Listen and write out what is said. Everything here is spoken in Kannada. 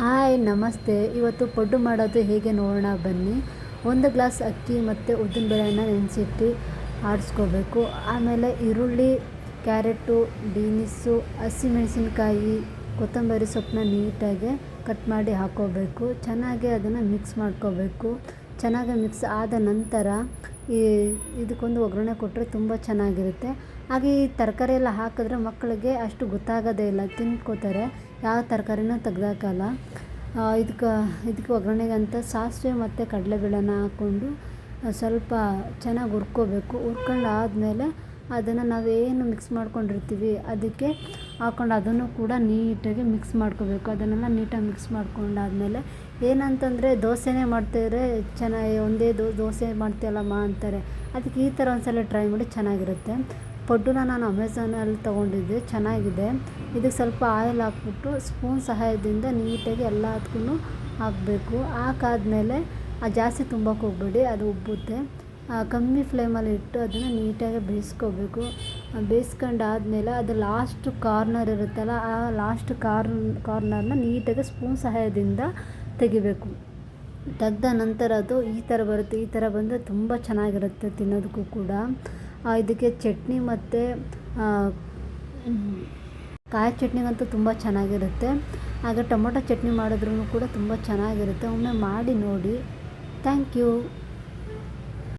ಹಾಯ್, ನಮಸ್ತೆ. ಇವತ್ತು ಪಡ್ಡು ಮಾಡೋದು ಹೇಗೆ ನೋಡೋಣ? ಬನ್ನಿ. ಒಂದು ಗ್ಲಾಸ್ ಅಕ್ಕಿ ಮತ್ತು ಉದ್ದಿನಬೇಳೆನ ನೆನೆಸಿಟ್ಟು ಆಡಿಸ್ಕೋಬೇಕು. ಆಮೇಲೆ ಈರುಳ್ಳಿ, ಕ್ಯಾರೆಟು, ಬೀನಿಸು, ಹಸಿಮೆಣಸಿನ್ಕಾಯಿ, ಕೊತ್ತಂಬರಿ ಸೊಪ್ಪನ್ನ ನೀಟಾಗಿ ಕಟ್ ಮಾಡಿ ಹಾಕ್ಕೋಬೇಕು. ಚೆನ್ನಾಗಿ ಅದನ್ನು ಮಿಕ್ಸ್ ಮಾಡ್ಕೋಬೇಕು. ಚೆನ್ನಾಗಿ ಮಿಕ್ಸ್ ಆದ ನಂತರ ಈ ಇದಕ್ಕೊಂದು ಒಗ್ಗರಣೆ ಕೊಟ್ಟರೆ ತುಂಬ ಚೆನ್ನಾಗಿರುತ್ತೆ. ಹಾಗೆ ಈ ತರಕಾರಿ ಎಲ್ಲ ಹಾಕಿದ್ರೆ ಮಕ್ಕಳಿಗೆ ಅಷ್ಟು ಗೊತ್ತಾಗೋದೇ ಇಲ್ಲ ತಿಂದ್ಕೋತಾರೆ ಯಾವ ತರಕಾರಿನೂ ತೆಗ್ದಾಕಲ್ಲ. ಇದಕ್ಕೆ ಇದಕ್ಕೆ ಒಗ್ಗರಣೆಗೆ ಅಂತ ಸಾಸಿವೆ ಮತ್ತು ಕಡಲೆಬೇಳೆನ ಹಾಕ್ಕೊಂಡು ಸ್ವಲ್ಪ ಚೆನ್ನಾಗಿ ಹುರ್ಕೋಬೇಕು. ಹುರ್ಕೊಂಡು ಆದಮೇಲೆ ಅದನ್ನು ನಾವೇನು ಮಿಕ್ಸ್ ಮಾಡ್ಕೊಂಡಿರ್ತೀವಿ, ಅದಕ್ಕೆ ಹಾಕ್ಕೊಂಡು ಅದನ್ನು ಕೂಡ ನೀಟಾಗಿ ಮಿಕ್ಸ್ ಮಾಡ್ಕೋಬೇಕು. ಅದನ್ನೆಲ್ಲ ನೀಟಾಗಿ ಮಿಕ್ಸ್ ಮಾಡ್ಕೊಂಡಾದ್ಮೇಲೆ ಏನಂತಂದರೆ ದೋಸೆನೇ ಮಾಡ್ತಿದ್ರೆ ಚೆನ್ನಾಗಿ ಒಂದೇ ದೋಸೆ ಮಾಡ್ತೀಯಲ್ಲಮ್ಮ ಅಂತಾರೆ. ಅದಕ್ಕೆ ಈ ಥರ ಒಂದ್ಸಲ ಟ್ರೈ ಮಾಡಿ ಚೆನ್ನಾಗಿರುತ್ತೆ. ಪಡ್ಡುನ ನಾನು ಅಮೆಝಾನಲ್ಲಿ ತೊಗೊಂಡಿದ್ದೆ, ಚೆನ್ನಾಗಿದೆ. ಇದಕ್ಕೆ ಸ್ವಲ್ಪ ಆಯಿಲ್ ಹಾಕ್ಬಿಟ್ಟು ಸ್ಪೂನ್ ಸಹಾಯದಿಂದ ನೀಟಾಗಿ ಎಲ್ಲದಕ್ಕೂ ಹಾಕಬೇಕು. ಹಾಕಾದ್ಮೇಲೆ ಜಾಸ್ತಿ ತುಂಬಕ್ಕೆ ಹೋಗ್ಬೇಡಿ, ಅದು ಉಬ್ಬುತ್ತೆ. ಕಮ್ಮಿ ಫ್ಲೇಮಲ್ಲಿ ಇಟ್ಟು ಅದನ್ನು ನೀಟಾಗಿ ಬೇಯಿಸ್ಕೋಬೇಕು. ಬೇಯಿಸ್ಕೊಂಡಾದ್ಮೇಲೆ ಅದು ಲಾಸ್ಟ್ ಕಾರ್ನರ್ ಇರುತ್ತಲ್ಲ, ಆ ಲಾಸ್ಟ್ ಕಾರ್ನ್ ಕಾರ್ನರ್ನ ನೀಟಾಗಿ ಸ್ಪೂನ್ ಸಹಾಯದಿಂದ ತೆಗಿಬೇಕು. ತೆಗ್ದ ನಂತರ ಅದು ಈ ಥರ ಬರುತ್ತೆ, ಈ ಥರ ಬಂದರೆ ತುಂಬ ಚೆನ್ನಾಗಿರುತ್ತೆ ತಿನ್ನೋದಕ್ಕೂ ಕೂಡ. ಇದಕ್ಕೆ ಚಟ್ನಿ ಮತ್ತು ಕಾಯಿ ಚಟ್ನಿಗಂತೂ ತುಂಬ ಚೆನ್ನಾಗಿರುತ್ತೆ. ಹಾಗೆ ಟೊಮೊಟೊ ಚಟ್ನಿ ಮಾಡಿದ್ರೂ ಕೂಡ ತುಂಬ ಚೆನ್ನಾಗಿರುತ್ತೆ. ಒಮ್ಮೆ ಮಾಡಿ ನೋಡಿ. Thank you